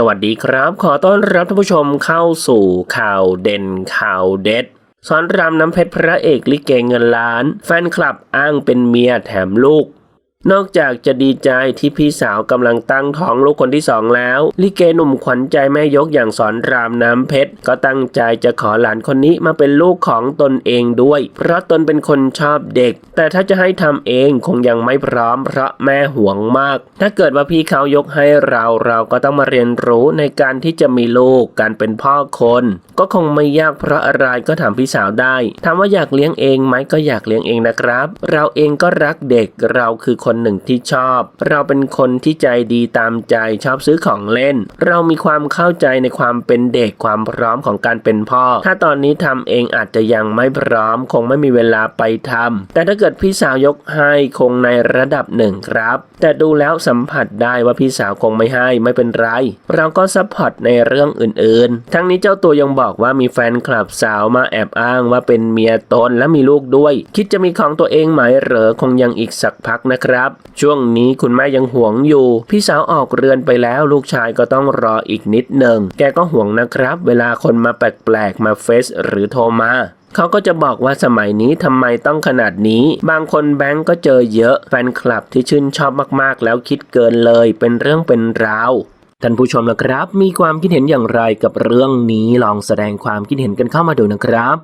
สวัสดีครับ ขอต้อนรับท่านผู้ชมเข้าสู่ข่าวเด่นข่าวเด็ดสอนรามน้ำเพชรพระเอกลิเกเงินล้าน แฟนคลับอ้างเป็นเมียแถมลูก นอกจากจะดีใจที่พี่สาวกำลังตั้งท้องลูกคนที่สองแล้ว ลิเกหนุ่มขวัญใจแม่ยกอย่างสอนรามน้ำเพชร ก็ตั้งใจจะขอหลานคนนี้มาเป็นลูกของตนเองด้วย เพราะตนเป็นคนชอบเด็ก แต่ถ้าจะให้ทำเองคงยังไม่พร้อม เพราะแม่ห่วงมาก ถ้าเกิดว่าพี่เขายกให้เราเราก็ต้องมาเรียนรู้ในการที่จะมีลูกการเป็นพ่อคน ก็คงไม่ยากเพราะอะไรก็ถามพี่สาวได้ถามว่าอยากเลี้ยงเองไหมก็อยากเลี้ยงเองนะครับ เราเองก็รักเด็กเราคือคนหนึ่งที่ชอบ เราเป็นคนที่ใจดีตามใจชอบซื้อของเล่น เรามีความเข้าใจในความเป็นเด็กความพร้อมของการเป็นพ่อ ถ้าตอนนี้ทำเองอาจจะยังไม่พร้อม คงไม่มีเวลาไปทำแต่ถ้าเกิดพี่สาวยกให้คงในระดับหนึ่งครับ แต่ดูแล้วสัมผัสได้ว่าพี่สาวคงไม่ให้ไม่เป็นไร เราก็ซัพพอร์ตในเรื่องอื่นๆ ทั้งนี้เจ้าตัวยังบอกว่ามีแฟนคลับสาวมาแอบอ้างว่าเป็นเมียตนและมีลูกด้วย คิดจะมีของตัวเองไหมเหรอคงยังอีกสักพักนะครับช่วงนี้คุณแม่ยังห่วงอยู่ พี่สาวออกเรือนไปแล้วลูกชายก็ต้องรออีกนิดหนึ่งแกก็ห่วงนะครับ เวลาคนมาแปลกๆมาเฟซหรือโทรมาเขาก็จะบอกว่าสมัยนี้ทำไมต้องขนาดนี้ บางคนแบงก์ก็เจอเยอะ แฟนคลับที่ชื่นชอบมากๆ แล้วคิดเกินเลย เป็นเรื่องเป็นราวท่านผู้ชมนะครับ มีความคิดเห็นอย่างไรกับเรื่องนี้ลองแสดงความคิดเห็นกันเข้ามาดูนะครับ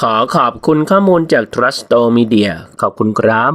ขอขอบคุณข้อมูลจาก Trust Media ขอบคุณครับ